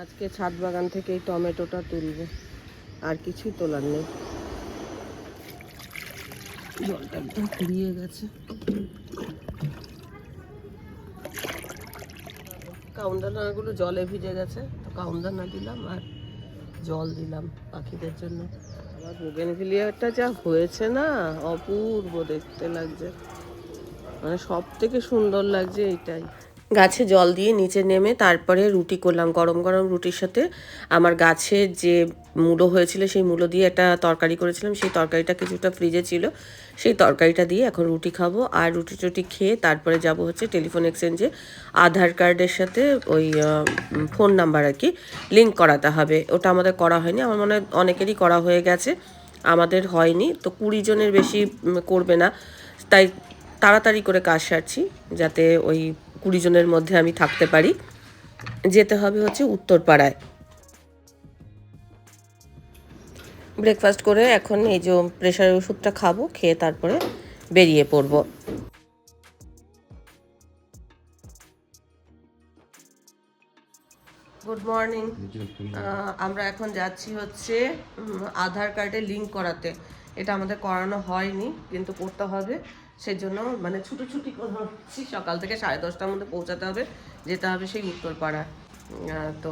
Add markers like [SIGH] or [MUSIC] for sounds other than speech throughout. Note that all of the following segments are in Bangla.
আজকে ছাদ বাগান থেকে এই টমেটোটা তুলবো। আর কিছুই তোলার নেই। জলটা একদম ফুরিয়ে গেছে। কাউন্দানাগুলো জলে ভিজে গেছে। তো কাউন্দানা দিলাম আর জল দিলাম পাখিদের জন্য। আবার বোগেনভিলিয়ারটা যা হয়েছে না, অপূর্ব দেখতে লাগছে। মানে সব থেকে সুন্দর লাগছে এইটাই। গাছে জল দিয়ে নিচে নেমে তারপরে রুটি করলাম। গরম গরম রুটির সাথে আমার গাছে যে মূলো হয়েছিল, সেই মূলো দিয়ে একটা তরকারি করেছিলাম। সেই তরকারিটা কিছুটা ফ্রিজে ছিল। সেই তরকারিটা দিয়ে এখন রুটি খাব। আর রুটি টুটি খেয়ে তারপরে যাব হচ্ছে টেলিফোন এক্সচেঞ্জে আধার কার্ডের সাথে ওই ফোন নাম্বার আর কি লিঙ্ক করাতে হবে। ওটা আমাদের করা হয়নি। আমার মনে হয় অনেকেরই করা হয়ে গেছে। আমাদের হয়নি। তো কুড়ি জনের বেশি করবে না। তাই তাড়াতাড়ি করে কাজ সারছি, যাতে ওই কুড়ি জনের মধ্যে আমি থাকতে পারি। যেতে হবে হচ্ছে উত্তরপাড়ায়। ব্রেকফাস্ট করে এখন এই যে প্রেশারের ওষুধটা খাব, খেয়ে তারপরে বেরিয়ে পড়ব। গুড মর্নিং আমরা এখন যাচ্ছি হচ্ছে আধার কার্ডে লিঙ্ক করাতে। এটা আমাদের করানো হয়নি, কিন্তু করতে হবে। সেজন্য মানে ছুটোছুটি করছি সকাল থেকে সাড়ে দশটার মধ্যে পৌঁছাতে হবে, যেতে হবে সেই উত্তরপাড়া। তো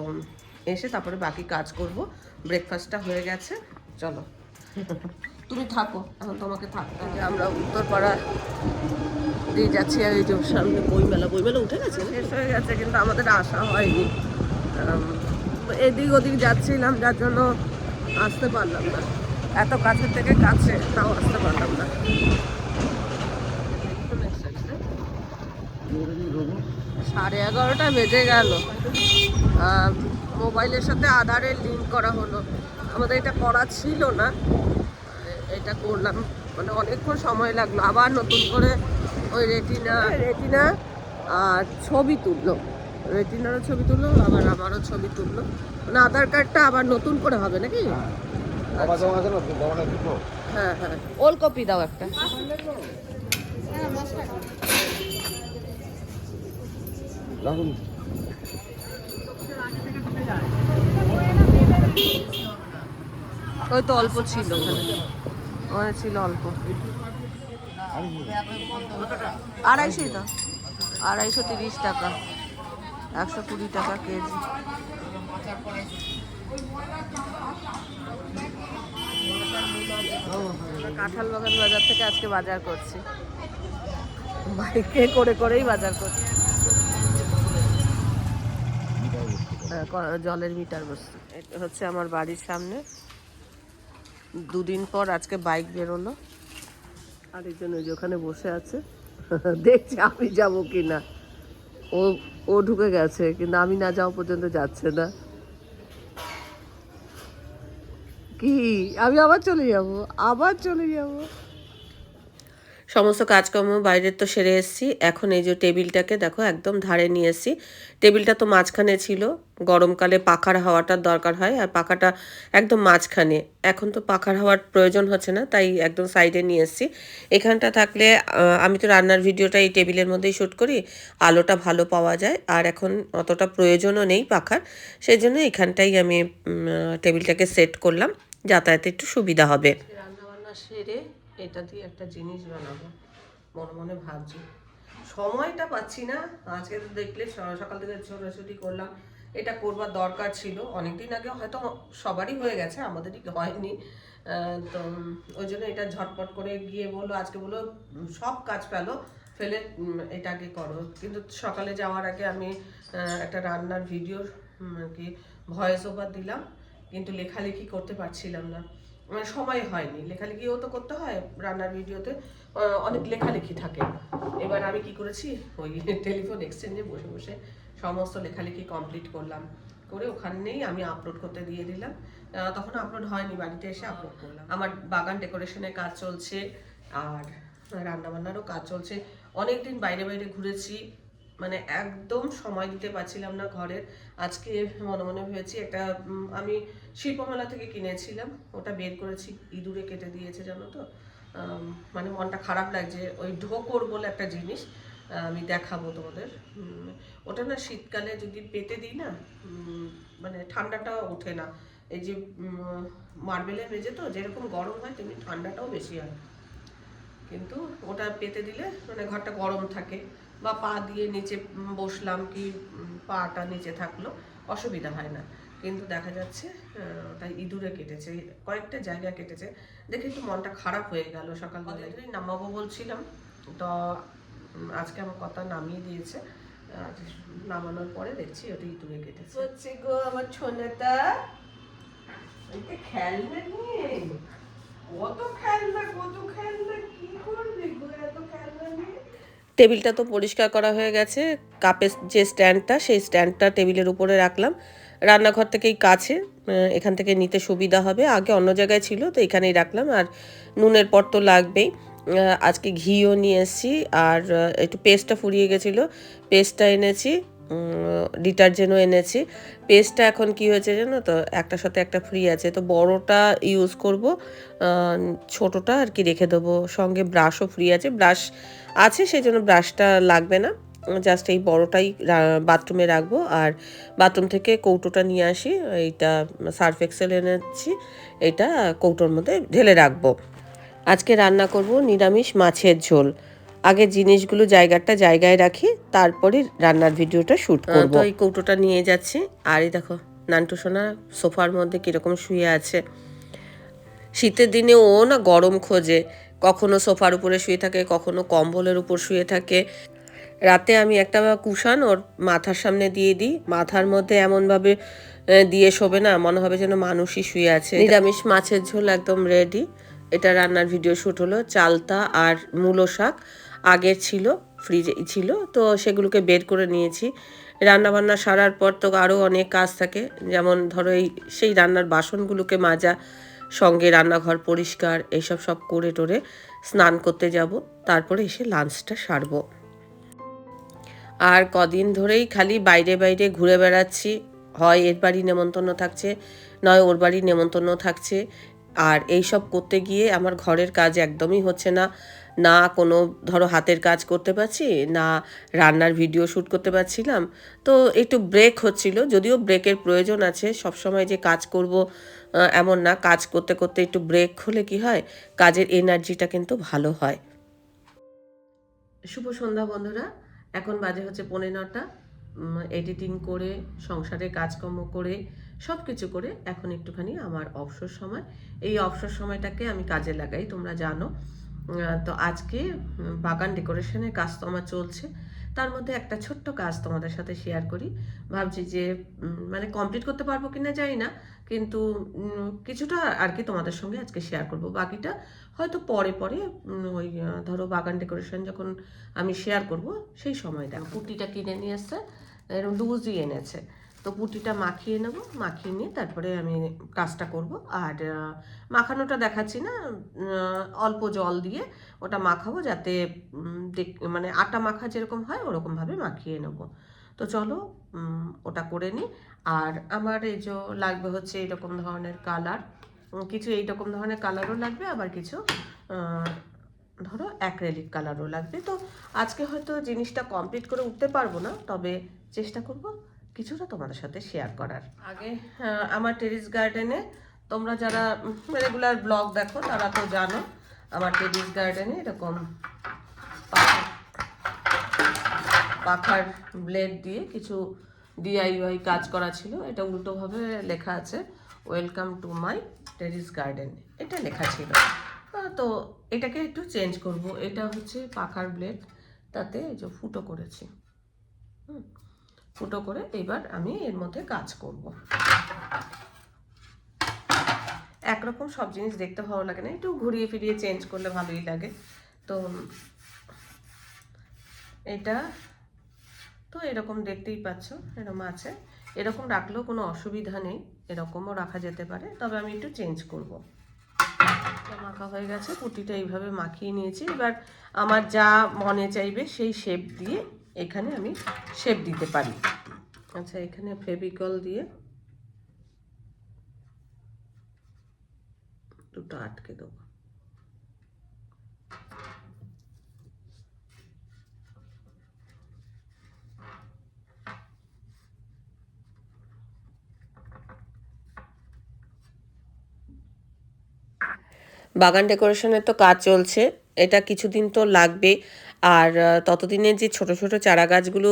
এসে তারপরে বাকি কাজ করব। ব্রেকফাস্টটা হয়ে গেছে, চলো। তুমি থাকো, এখন তোমাকে থাকতে হবে। আমরা উত্তরপাড়া দিয়ে যাচ্ছি, আর এই যে সামনে বইমেলা বইমেলা উঠে গেছে? শেষ হয়ে গেছে, কিন্তু আমাদের আসা হয়নি। এদিক ওদিক যাচ্ছিলাম, যার জন্য আসতে পারলাম না। এত কাছে থেকে কাছে, তাও আসতে পারলাম না। সাড়ে এগারোটা বেজে গেল। মোবাইলের সাথে আধারের লিঙ্ক করা হলো। আমাদের এটা করা ছিল না। এটা করলাম। মানে অনেকক্ষণ সময় লাগল। আবার নতুন করে ওই রেটিনা রেটিনা আর ছবি তুললো। রেটিনারও ছবি তুললো আবার আমারও ছবি তুললো। মানে আধার কার্ডটা আবার নতুন করে হবে নাকি? হ্যাঁ। হ্যাঁ ওল কপি দাও একটা। ওই তো অল্প ছিল ওখানে। ছিল অল্প। আড়াইশোই তো আড়াইশো তিরিশ টাকা। একশো কুড়ি টাকা কেজি। কাঁঠাল বাগান বাজার থেকে আজকে বাজার করছি। বাইকে করে করেই বাজার করছি। জলের মিটার বস্তু এটা হচ্ছে আমার বাড়ির সামনে। দুদিন পর আজকে বাইক বেরোলো। আরেকজন ওই যে ওখানে বসে আছে। [LAUGHS] দেখছি আমি যাব কি না ও ও ঢুকে গেছে, কিন্তু আমি না যাওয়া পর্যন্ত যাচ্ছে না। কি? আমি আবার চলে যাব? আবার চলে যাব? সমস্ত কাজকর্ম বাইরের তো সেরে এসেছি। এখন এই যে টেবিলটাকে দেখো, একদম ধারে নিয়ে এসেছি। টেবিলটা তো মাঝখানে ছিল। গরমকালে পাখার হাওয়াটার দরকার হয় আর পাখাটা একদম মাঝখানে। এখন তো পাখার হাওয়ার প্রয়োজন হচ্ছে না, তাই একদম সাইডে নিয়ে এসেছি। এখানটা থাকলে আমি তো রান্নার ভিডিওটা এই টেবিলের মধ্যেই শ্যুট করি, আলোটা ভালো পাওয়া যায়। আর এখন অতটা প্রয়োজনও নেই পাখার সেই জন্য এখানটাই আমি টেবিলটাকে সেট করলাম। যাতায়াতে একটু সুবিধা হবে। সেরে এটা দিয়ে একটা জিনিস বানাবো। মনে মনে ভাবছি। সময়টা পাচ্ছি না। আজকে তো দেখলে সকাল থেকে ছোটাছুটি করলাম। এটা করবার দরকার ছিল। অনেকদিন আগে হয়তো সবারই হয়ে গেছে আমাদেরই হয়নি। তো ওই জন্য এটা ঝটপট করে গিয়ে বলল আজকে বলল সব কাজ ফেলে উম, এটা আগে করো। কিন্তু সকালে যাওয়ার আগে আমি একটা রান্নার ভিডিওর কি ভয়েস ওভার দিলাম। কিন্তু লেখালেখি করতে পারছিলাম না। মানে সময় হয়নি। লেখালেখিও তো করতে হয়, রান্নার ভিডিওতে অনেক লেখালেখি থাকে। এবার আমি কি করেছি? ওই টেলিফোন এক্সচেঞ্জে বসে বসে সমস্ত লেখালেখি কমপ্লিট করলাম। করে ওখানেই আমি আপলোড করতে দিয়ে দিলাম। তখন আপলোড হয়নি, বাড়িতে এসে আপলোড করলাম। আমার বাগান ডেকোরেশনের কাজ চলছে, আর রান্নাবান্নারও কাজ চলছে। অনেক দিন বাইরে বাইরে ঘুরেছি মানে একদম সময় দিতে পারছিলাম না ঘরের। আজকে মনে মনে ভেবেছি একটা আমি শিল্পমেলা থেকে কিনেছিলাম, ওটা বের করেছি, ইঁদুরে কেটে দিয়েছে, জানো তো? মানে মনটা খারাপ লাগছে, ওই ঢোকর বলে একটা জিনিস, আমি দেখাবো তোমাদের। ওটা না শীতকালে যদি পেতে দিই না মানে ঠান্ডাটা ওঠে না। এই যে মার্বেলের মেঝে তো, যেরকম গরম হয় তেমনি ঠান্ডাটাও বেশি হয়। কিন্তু ওটা পেতে দিলে মানে ঘরটা গরম থাকে। বা পা দিয়ে নিচে বসলাম কি পাটা নিচে থাকল অসুবিধা হয় না। কিন্তু দেখা যাচ্ছে ওটা ইঁদুরে কেটেছে কয়েকটা জায়গা কেটেছে। দেখে একটু মনটা খারাপ হয়ে গেল। সকালবেলায় নামাবো বলছিলাম। তো আজকে আমার কথা নামিয়ে দিয়েছে। নামানোর পরে দেখছি ওটা ইঁদুরে কেটেছে। হচ্ছে গো আমার ছোনাটা এটা খেলনা নিয়ে। কত খেলনা কত খেলনা কি করবে গো এত খেলনা নিয়ে? টেবিলটা তো পরিষ্কার করা হয়ে গেছে। কাপের যে স্ট্যান্ডটা, সেই স্ট্যান্ডটা টেবিলের উপরে রাখলাম। রান্নাঘর থেকেই কাছে এখান থেকে নিতে সুবিধা হবে। আগে অন্য জায়গায় ছিল, তো এখানেই রাখলাম। আর নুনের পর তো লাগবেই। আজকে ঘিও নিয়ে এসেছি, আর একটু পেস্টটা ফুরিয়ে গেছিল। পেস্টটা এনেছি। ডিটারজেন্টও এনেছি। পেস্টটা এখন কি হয়েছে জানো তো? একটার সাথে একটা ফ্রি আছে। তো বড়টা ইউজ করব ছোটটা আর কি রেখে দেবো। সঙ্গে ব্রাশও ফ্রি আছে। ব্রাশ আছে, সেই জন্য ব্রাশটা লাগবে না। জাস্ট এই বড়টাই বাথরুমে রাখব। আর বাথরুম থেকে কৌটোটা নিয়ে আসি। এইটা সার্ফ এক্সেল এনেছি। এটা কৌটোর মধ্যে ঢেলে রাখব। আজকে রান্না করব নিরামিষ মাছের ঝোল। আগে জিনিসগুলো জায়গাটা জায়গায় রাখি তারপরে রান্নার ভিডিওটা শুট করব। তো এই কৌটোটা নিয়ে যাচ্ছি। আর এই দেখো নান্টু সোনা সোফার মধ্যে কীরকম শুয়ে আছে। শীতের দিনে ও না গরম খোঁজে কখনো সোফার উপরে শুয়ে থাকে কখনো কম্বলের উপর শুয়ে থাকে। রাতে আমি একটা কুশান ওর মাথার সামনে দিয়ে দিই মাথার মধ্যে এমনভাবে দিয়ে শোবে না মনে হবে যেন মানুষই শুয়ে আছে। নিরামিষ মাছের ঝোল একদম রেডি এটা রান্নার ভিডিও শ্যুট হলো চালতা আর মূলো শাক। আগের ছিল ফ্রিজে ছিল, তো সেগুলোকে বের করে নিয়েছি। রান্না বান্না সারার পর তো আরও অনেক কাজ থাকে, যেমন ধরো এই সেই রান্নার বাসনগুলোকে মাজা, সঙ্গে রান্নাঘর পরিষ্কার এইসব সব করে টোরে স্নান করতে যাব, তারপরে এসে লাঞ্চটা সারবো। আর কদিন ধরেই খালি বাইরে বাইরে ঘুরে বেড়াচ্ছি, হয় এর বাড়ি নেমন্তন্ন থাকছে, নয় ওর বাড়ি নেমন্তন্ন থাকছে, আর এই সব করতে গিয়ে আমার ঘরের কাজ একদমই হচ্ছে না। না কোনো, ধরো হাতের কাজ করতে পারছি, না রান্নার ভিডিও শ্যুট করতে পারছিলাম। তো একটু ব্রেক হচ্ছিল, যদিও ব্রেকের প্রয়োজন আছে সব সময় যে কাজ করব এমন না। কাজ করতে করতে একটু ব্রেক হলে কি হয়, কাজের এনার্জিটা কিন্তু ভালো হয়। শুভ সন্ধ্যা বন্ধুরা, এখন বাজে হচ্ছে পৌনে নটা। এডিটিং করে সংসারের কাজকর্ম করে সব কিছু করে এখন একটুখানি আমার অবসর সময়। এই অবসর সময়টাকে আমি কাজে লাগাই, তোমরা জানো। তো আজকে বাগান ডেকোরেশনের কাজ তো আমার চলছে। তার মধ্যে একটা ছোট্ট কাজ তোমাদের সাথে শেয়ার করি। ভাবছি যে মানে কমপ্লিট করতে পারব কিনা জানি না কিন্তু কিছুটা আর কি তোমাদের সঙ্গে আজকে শেয়ার করব। বাকিটা হয়তো পরে পরে ওই ধরো বাগান ডেকোরেশন যখন আমি শেয়ার করব সেই সময় দেখো পুটিটা কিনে নিয়ে এসছে এরকম লুজই এনেছে। তো পুটিটা মাখিয়ে নেব, মাখিয়ে নিয়ে তারপরে আমি কাজটা করব। আর মাখানোটা দেখাচ্ছি না অল্প জল দিয়ে ওটা মাখাবো যাতে মানে আটা মাখা যেরকম হয় ওরকমভাবে মাখিয়ে নেব। তো চলো ওটা করে নিই। আর আমার এই যে লাগবে হচ্ছে এরকম ধরনের কালার কিছু এইরকম ধরনের কালারও লাগবে, আবার কিছু ধরো অ্যাক্রেলিক কালারও লাগবে। তো আজকে হয়তো জিনিসটা কমপ্লিট করে উঠতে পারব না, তবে চেষ্টা করব কিছুটা তোমাদের সাথে শেয়ার করার। আগে আমার টেরিস গার্ডেনে তোমরা যারা রেগুলার ব্লগ দেখো তারা তো জানো আমার টেরিস গার্ডেনে এরকম পাখা পাখার ব্লেড দিয়ে কিছু ডিআইওয়াই কাজ করা ছিল। এটা উল্টোভাবে লেখা আছে welcome to my terrace garden এটা লেখা ছিল। তো এটাকে একটু চেঞ্জ করব। এটা হচ্ছে পাখার ব্লেড তাতে যে ফুটো করেছি। হুম, ফুটো করে এবার আমি এর মধ্যে কাজ করব। একরকম সব জিনিস দেখতে ভালো লাগে না, একটু ঘুরিয়ে ফিরিয়ে চেঞ্জ করলে ভালোই লাগে। তো এটা, তো এরকম দেখতেই পাচ্ছ, এরকম আছে। এরকম রাখলেও কোনো অসুবিধা নেই, এরকমও রাখা যেতে পারে, তবে আমি একটু চেঞ্জ করব। মাখা হয়ে গেছে, পুটিটা এইভাবে মাখিয়ে নিয়েছি। এবার আমার যা মনে চাইবে সেই শেপ দিয়ে এখানে আমি শেপ দিতে পারি। আচ্ছা এখানে ফেভিকল দিয়ে দুটো আটকে দেবো। বাগান ডেকোরেশনের তো কাজ চলছে। এটা কিছুদিন তো লাগবে। আর আহ, ততদিনে যে ছোট ছোট চারা গাছগুলো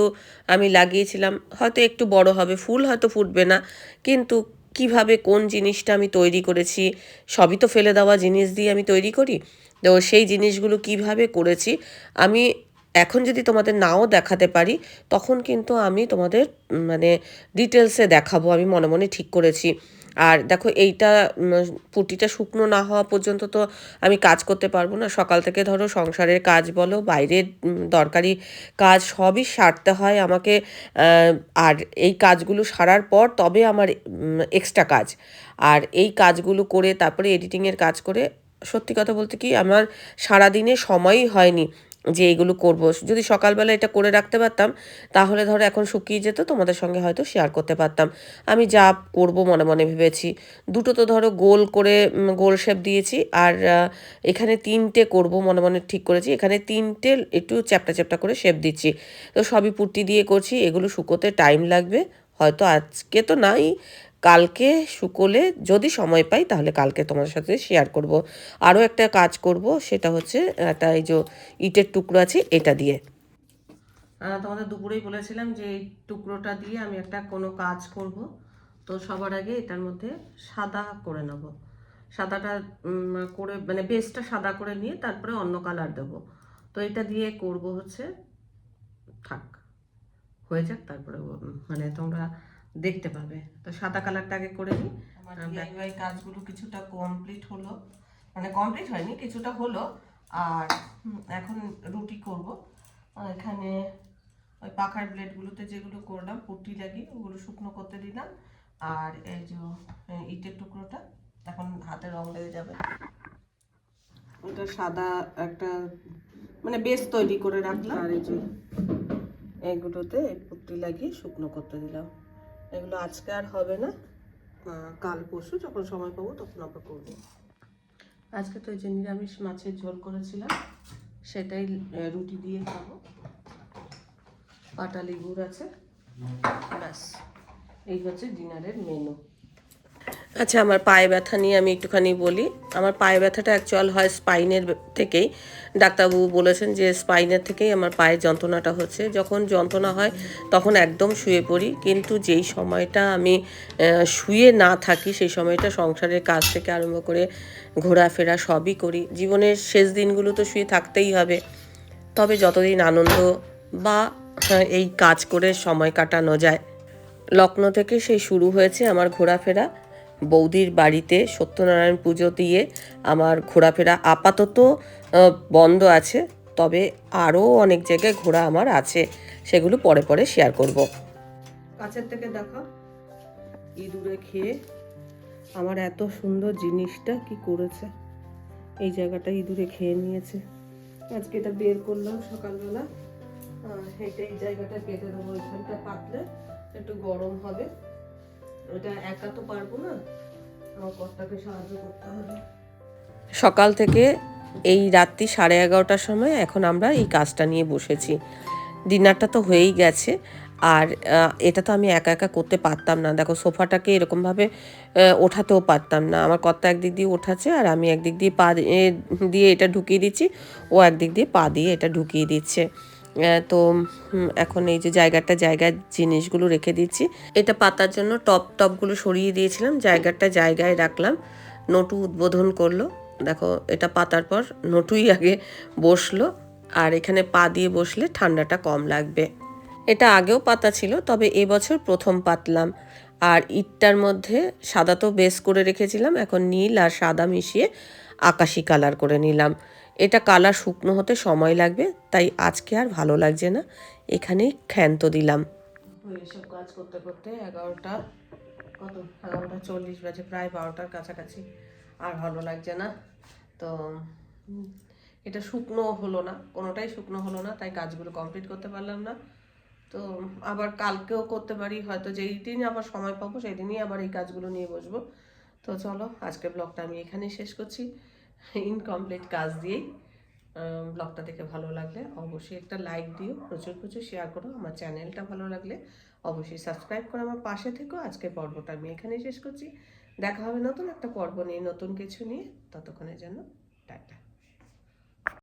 আমি লাগিয়েছিলাম হয়তো একটু বড় হবে ফুল হয়তো ফুটবে না। কিন্তু কীভাবে কোন জিনিসটা আমি তৈরি করেছি সবই তো ফেলে দেওয়া জিনিস দিয়ে আমি তৈরি করি। তো সেই জিনিসগুলো কীভাবে করেছি আমি এখন যদি তোমাদের নাও দেখাতে পারি তখন কিন্তু আমি তোমাদের মানে ডিটেলসে দেখাবো আমি মনে মনে ঠিক করেছি। আর দেখো এইটা পুটিটা শুকনো না হওয়া পর্যন্ত তো আমি কাজ করতে পারব না। সকাল থেকে ধরো সংসারের কাজ বলো, বাইরের দরকারি কাজ সবই সারতে হয় আমাকে আর এই কাজগুলো সারার পর তবে আমার এক্সট্রা কাজ। আর এই কাজগুলো করে তারপরে এডিটিংয়ের কাজ করে, সত্যি কথা বলতে কি আমার সারাদিনে সময়ই হয়নি। যে এগুলো করব। যদি সকালবেলা এটা করে রাখতে পারতাম, তাহলে ধরো এখন শুকিয়ে যেত, তোমাদের সঙ্গে হয়তো শেয়ার করতে পারতাম। আমি যা করব মনে মনে ভেবেছি। দুটো তো ধরো গোল করে গোল শেপ দিয়েছি। আর এখানে তিনটে করব মনে মনে ঠিক করেছি। এখানে তিনটে একটু চ্যাপটা চ্যাপটা করে শেপ দিচ্ছি। তো সবই পুট্টি দিয়ে করছি। এগুলো শুকোতে টাইম লাগবে। হয়তো আজকে তো নাই। কালকে শুকোলে যদি সময় পাই তাহলে কালকে তোমার সাথে শেয়ার করব। আরও একটা কাজ করব, সেটা হচ্ছে, একটা এই যে ইটের টুকরো আছে, এটা দিয়ে। তোমাদের দুপুরেই বলেছিলাম যে এই টুকরোটা দিয়ে আমি একটা কোনো কাজ করব। তো সবার আগে এটার মধ্যে সাদা করে নেব। সাদাটা করে মানে বেসটা সাদা করে নিয়ে তারপরে অন্য কালার দেব। তো এটা দিয়ে করব হচ্ছে, থাক, হয়ে যাক তারপরে মানে তোমরা দেখতে পাবে। তো সাদা কালারটা আগে করে নিই আমার ডিআইওয়াই কাজগুলো কিছুটা কমপ্লিট হলো। মানে কমপ্লিট হয়নি কিছুটা হলো। আর এখন রুটি করব। এখানে ওই পাখার ব্লেডগুলোতে যেগুলো করলাম পুটি লাগিয়ে ওগুলো শুকনো করতে দিলাম। আর এই যে ইটের টুকরোটা এখন হাতে রং লেগে যাবে। ওটা সাদা একটা মানে বেস তৈরি করে রাখলাম। আর এই যে এগুলোতে এই পুট্টি লাগিয়ে শুকনো করতে দিলাম। এগুলো আজকে আর হবে না। কাল পরশু যখন সময় পাবো তখন আমরা করব। আজকে তো ওই যে নিরামিষ মাছের ঝোল করেছিলাম সেটাই রুটি দিয়ে খাব। পাটালি গুড় আছে। ব্যাস এই হচ্ছে ডিনারের মেনু। আচ্ছা আমার পায়ে ব্যথা নিয়ে আমি একটুখানি বলি। আমার পায়ে ব্যথাটা অ্যাকচুয়াল হয় স্পাইনের থেকেই। ডাক্তারবাবু বলেছেন যে স্পাইনের থেকেই আমার পায়ের যন্ত্রণাটা হচ্ছে। যখন যন্ত্রণা হয় তখন একদম শুয়ে পড়ি। কিন্তু যেই সময়টা আমি শুয়ে না থাকি সেই সময়টা সংসারের কাজ থেকে আরম্ভ করে ঘোরাফেরা সবই করি। জীবনের শেষ দিনগুলো তো শুয়ে থাকতেই হবে। তবে যতদিন আনন্দ বা হ্যাঁ, এই কাজ করে সময় কাটানো যায় লখনৌ থেকে সেই শুরু হয়েছে আমার ঘোরাফেরা। বৌদির বাড়িতে সত্যনারায়ণ পুজো দিয়ে আমার ঘোরাফেরা আপাতত বন্ধ আছে। তবে আরও অনেক জায়গায় ঘোরা আমার আছে সেগুলো পরে পরে শেয়ার করব। কাছের থেকে দেখা ইঁদুরে খেয়ে আমার এত সুন্দর জিনিসটা কি করেছে। এই জায়গাটা ইঁদুরে খেয়ে নিয়েছে। আজকে এটা বের করলাম সকালবেলা। আহ, এটা এই জায়গাটা কেটে দেবো এখানটা পাতলে একটু গরম হবে। সকাল থেকে এই রাত্রি সাড়ে এগারোটার সময় এখন আমরা এই কাজটা নিয়ে বসেছি। ডিনারটা তো হয়েই গেছে। আর এটা তো আমি একা একা করতে পারতাম না। দেখো, সোফাটাকে এরকমভাবে ওঠাতেও পারতাম না। আমার কর্তা একদিক দিয়ে ওঠাচ্ছে আর আমি একদিক দিয়ে পা দিয়ে এটা ঢুকিয়ে দিচ্ছি। ও একদিক দিয়ে পা দিয়ে এটা ঢুকিয়ে দিচ্ছে। তো এখন এই যে জায়গাটা জায়গায় জিনিসগুলো রেখে দিচ্ছি। এটা পাতার জন্য টপ, টপগুলো সরিয়ে দিয়েছিলাম, জায়গাটা জায়গায় রাখলাম। নটু উদ্বোধন করল। দেখো, এটা পাতার পর নটুই আগে বসল, আর এখানে পা দিয়ে বসলে ঠান্ডাটা কম লাগবে। এটা আগেও পাতা ছিল, তবে এবছর প্রথম পাতলাম। আর ইটটার মধ্যে সাদা তো বেস করে রেখেছিলাম, এখন নীল আর সাদা মিশিয়ে আকাশি কালার করে নিলাম। এটা কালার শুকনো হতে সময় লাগবে, তাই আজকে আর ভালো লাগছে না। এখানেই ক্ষান্ত দিলাম। এসব কাজ করতে করতে এগারোটা, কত? এগারোটা চল্লিশ বাজে, প্রায় বারোটার কাছাকাছি। আর ভালো লাগছে না। তো এটা শুকনো হলো না, কোনোটাই শুকনো হলো না, তাই কাজগুলো কমপ্লিট করতে পারলাম না। তো, আবার কালকেও করতে পারি, হয়তো যেই দিন আবার সময় পাবো সেই দিনই আবার এই কাজগুলো নিয়ে বসবো। তো চলো, আজকের ব্লগটা আমি এখানেই শেষ করছি। ইনকমপ্লিট কাজ দিয়েই ব্লগটা দেখে ভালো লাগলে অবশ্যই একটা লাইক দিও, প্রচুর প্রচুর শেয়ার করো, আমার চ্যানেলটা ভালো লাগলে অবশ্যই সাবস্ক্রাইব করো, আমার পাশে থেকো, আজকের পর্বটা আমি এখানেই শেষ করছি, দেখা হবে নতুন একটা পর্ব নিয়ে, নতুন কিছু নিয়ে, ততক্ষণের জন্য, টাটা।